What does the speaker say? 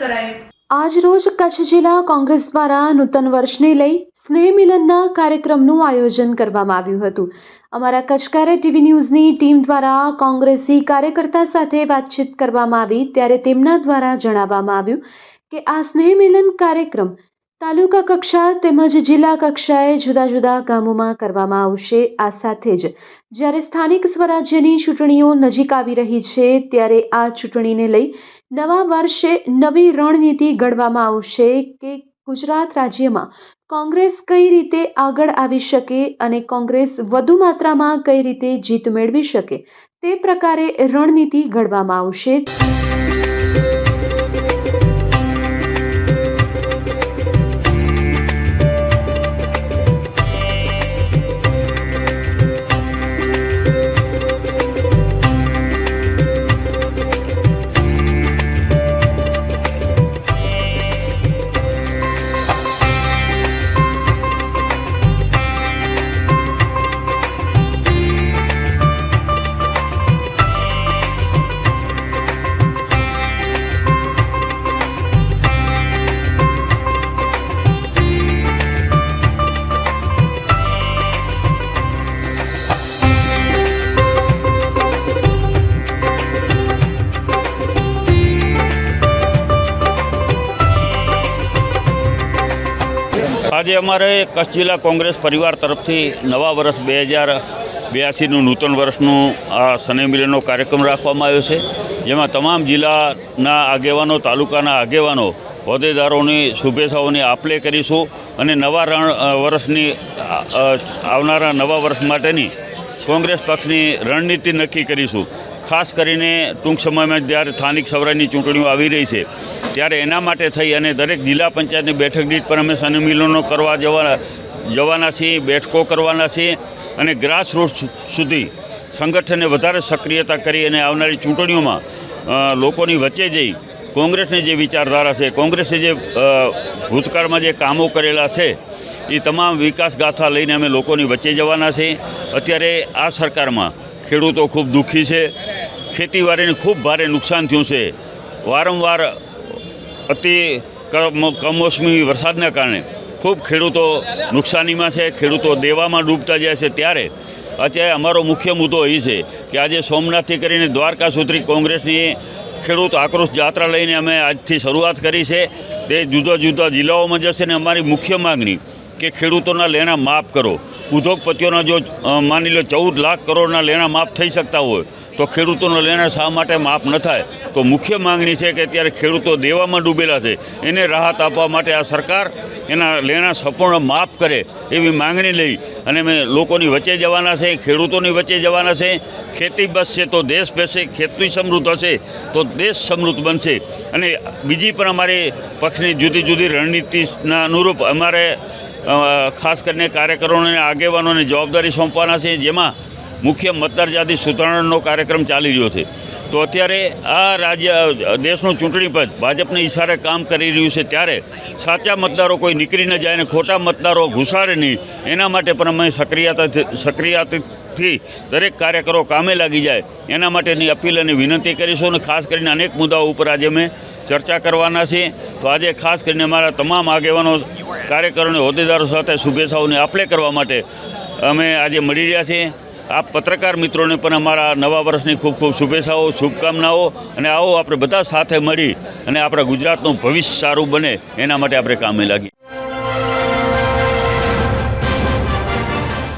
આજરોજ કચ્છ જિલ્લા કોંગ્રેસ દ્વારા નૂતન વર્ષને લઈ સ્નેહ મિલનના કાર્યક્રમનું આયોજન કરવામાં આવ્યું હતું. અમારા કચ્છકારે ટીવી ન્યૂઝની ટીમ દ્વારા કોંગ્રેસી કાર્યકર્તા સાથે વાતચીત કરવામાં આવી, ત્યારે તેમના દ્વારા જણાવવામાં આવ્યું કે આ સ્નેહ મિલન કાર્યક્રમ તાલુકા કક્ષા તેમજ જિલ્લા કક્ષાએ જુદા જુદા ગામોમાં કરવામાં આવશે. આ સાથે જ જ્યારે સ્થાનિક સ્વરાજ્યની ચૂંટણીઓ નજીક આવી રહી છે, ત્યારે આ ચૂંટણીને લઈ નવા વર્ષે નવી રણનીતિ ઘડવામાં આવશે કે ગુજરાત રાજ્યમાં કોંગ્રેસ કઈ રીતે આગળ આવી શકે અને કોંગ્રેસ વધુ માત્રામાં કઈ રીતે જીત મેળવી શકે તે પ્રકારે રણનીતિ ઘડવામાં આવશે. આજે અમારે કચ્છ જિલ્લા કોંગ્રેસ પરિવાર તરફથી નવા વર્ષ બે હજાર બ્યાસીનું નૂતન વર્ષનું આ સનેમિલનનો કાર્યક્રમ રાખવામાં આવ્યો છે, જેમાં તમામ જિલ્લાના આગેવાનો, તાલુકાના આગેવાનો હોદ્દેદારોની શુભેચ્છાઓની આપલે કરીશું અને નવા રણ વર્ષની આવનારા નવા વર્ષ માટેની કોંગ્રેસ પક્ષની રણનીતિ નક્કી કરીશું. ખાસ કરીને ટૂંક સમયમાં જ્યારે સ્થાનિક સ્વરાજની ચૂંટણીઓ આવી રહી છે, ત્યારે એના માટે થઈ અને દરેક જિલ્લા પંચાયતની બેઠક દીઠ પર અમે સંમેલનો કરવા જવાના જવાના છીએ, બેઠકો કરવાના છીએ અને ગ્રાસરૂટ સુધી સંગઠને વધારે સક્રિયતા કરી અને આવનારી ચૂંટણીઓમાં લોકોની વચ્ચે જઈ કોંગ્રેસની જે વિચારધારા છે, કોંગ્રેસે જે ભૂતકાળમાં જે કામો કરેલા છે, એ તમામ વિકાસ ગાથા લઈને અમે લોકોની વચ્ચે જવાના છે. અત્યારે આ સરકારમાં ખેડૂતો ખૂબ દુઃખી છે, ખેતીવાડીને ખૂબ ભારે નુકસાન થયું છે. વારંવાર અતિ કમોસમી વરસાદના કારણે ખૂબ ખેડૂતો નુકસાનીમાં છે, ખેડૂતો દેવામાં ડૂબતા જાય છે. ત્યારે અત્યારે અમારો મુખ્ય મુદ્દો એ છે કે આજે સોમનાથથી કરીને દ્વારકા સુધી કોંગ્રેસની ખેડૂત આક્રોશ જાત્રા લઈને અમે આજથી શરૂઆત કરી છે. તે જુદા જુદા જિલ્લાઓમાં જશે ને અમારી મુખ્ય માગણી કે ખેડૂતોના લેણા માફ કરો. ઉદ્યોગપતિઓના જો માની લો ચૌદ લાખ કરોડના લેણા માફ થઈ શકતા હોય, તો ખેડૂતોના લેણા શા માટે માફ ન થાય? તો મુખ્ય માંગણી છે કે અત્યારે ખેડૂતો દેવામાં ડૂબેલા છે, એને રાહત આપવા માટે આ સરકાર એના લેણા સંપૂર્ણ માફ કરે એવી માંગણી લઈ અને અમે લોકોની વચ્ચે જવાના છે, ખેડૂતોની વચ્ચે જવાના છે. ખેતી બચશે તો દેશ બેસે ખેતી સમૃદ્ધ હશે તો દેશ સમૃદ્ધ બનશે. અને બીજી પણ અમારી પક્ષની જુદી જુદી રણનીતિના અનુરૂપ અમારે ખાસ કરીને કાર્યકરોને આગેવાનોને જવાબદારી સોંપવાના છે જેમાં મુખ્ય મતદાર યાદી સુધારણાનો કાર્યક્રમ ચાલી રહ્યો છે. તો અત્યારે આ રાજ્ય, દેશનું ચૂંટણી પંચ ભાજપને ઈશારે કામ કરી રહ્યું છે ત્યારે સાચા મતદારો કોઈ નીકળી ન જાય અને ખોટા મતદારો ઘુસાડે નહીં. એના માટે પણ અમે સક્રિયતા સક્રિયતાથી દરેક કાર્યકરો કામે લાગી જાય. એના માટેની અપીલ અને વિનંતી કરીશું અને ખાસ કરીને અનેક મુદ્દાઓ ઉપર આજે અમે ચર્ચા કરવાના છીએ. તો આજે ખાસ કરીને અમારા તમામ આગેવાનો, કાર્યકરોને હોદ્દેદારો સાથે શુભેચ્છાઓની આપલે કરવા માટે અમે આજે મળી રહ્યા છીએ. આ પત્રકાર મિત્રોને પણ અમારા નવા વર્ષની ખૂબ ખૂબ શુભેચ્છાઓ, શુભકામનાઓ અને આવો આપણે બધા સાથે મળી અને આપણા ગુજરાતનું ભવિષ્ય સારું બને એના માટે આપણે કામે લાગીએ